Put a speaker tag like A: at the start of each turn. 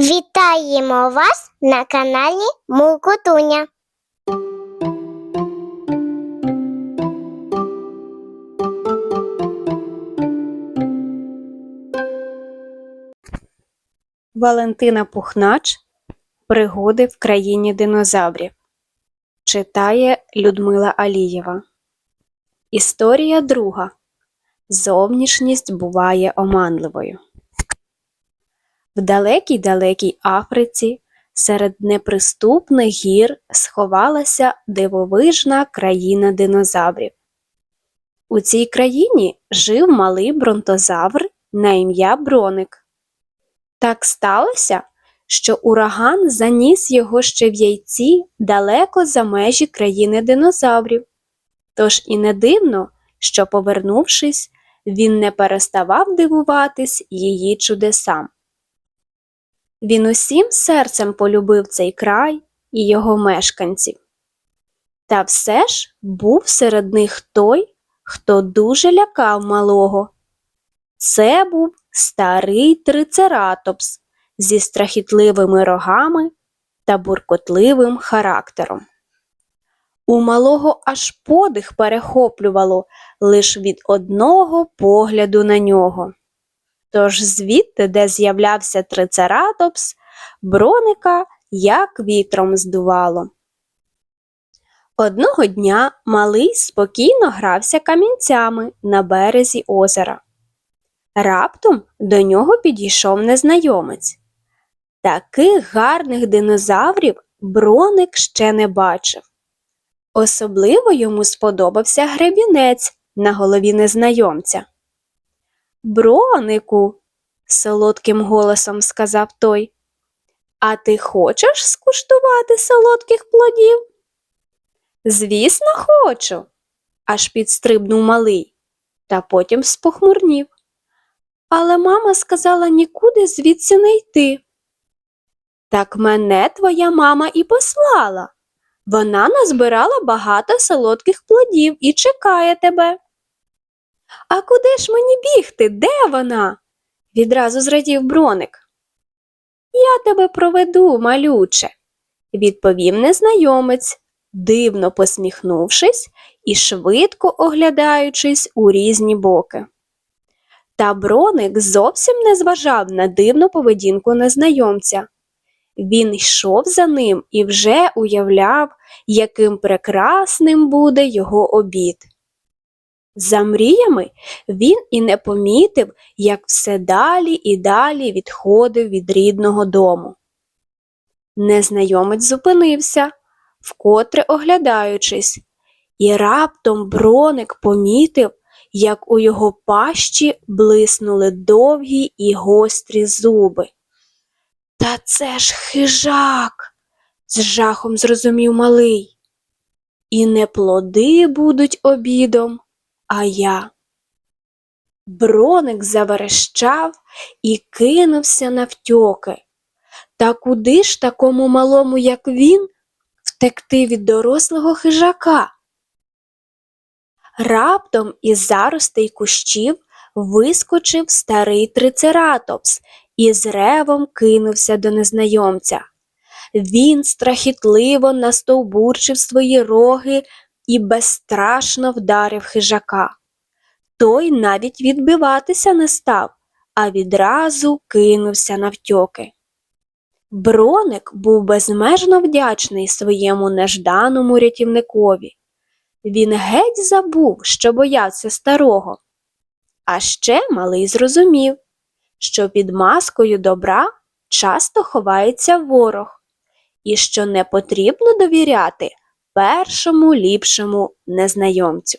A: Вітаємо вас на каналі Мукутуня.
B: Валентина Пухнач Пригоди в країні динозаврів. Читає Людмила Алієва. Історія друга. Зовнішність буває оманливою. В далекій далекій Африці серед неприступних гір сховалася дивовижна країна динозаврів. У цій країні жив малий бронтозавр на ім'я Броник. Так сталося, що ураган заніс його ще в яйці далеко за межі країни динозаврів. Тож і не дивно, що, повернувшись, він не переставав дивуватись її чудесам. Він усім серцем полюбив цей край і його мешканців. Та все ж був серед них той, хто дуже лякав малого. Це був старий трицератопс зі страхітливими рогами та буркотливим характером. У малого аж подих перехоплювало лиш від одного погляду на нього. Тож звідти, де з'являвся трицератопс, броника як вітром здувало. Одного дня малий спокійно грався камінцями на березі озера. Раптом до нього підійшов незнайомець. Таких гарних динозаврів броник ще не бачив. Особливо йому сподобався гребінець на голові незнайомця. Бронику, солодким голосом сказав той, а ти хочеш скуштувати солодких плодів? Звісно, хочу, аж підстрибнув малий, та потім спохмурнів. Але мама сказала нікуди звідси не йти. Так мене твоя мама і послала. Вона назбирала багато солодких плодів і чекає тебе. А куди ж мені бігти? Де вона? відразу зрадів броник. Я тебе проведу, малюче, відповів незнайомець, дивно посміхнувшись і швидко оглядаючись у різні боки. Та броник зовсім не зважав на дивну поведінку незнайомця. Він йшов за ним і вже уявляв, яким прекрасним буде його обід. За мріями він і не помітив, як все далі і далі відходив від рідного дому. Незнайомець зупинився, вкотре оглядаючись, і раптом броник помітив, як у його пащі блиснули довгі і гострі зуби. Та це ж хижак, з жахом зрозумів малий. І не плоди будуть обідом, а я. Броник заверещав і кинувся навтьоки. Та куди ж такому малому, як він, втекти від дорослого хижака? Раптом із заростей кущів вискочив старий трицератопс і з ревом кинувся до незнайомця. Він страхітливо настовбурчив свої роги і безстрашно вдарив хижака. Той навіть відбиватися не став, а відразу кинувся навтьоки. Броник був безмежно вдячний своєму нежданому рятівникові. Він геть забув, що боявся старого. А ще малий зрозумів, що під маскою добра часто ховається ворог, і що не потрібно довіряти першому ліпшому незнайомцю.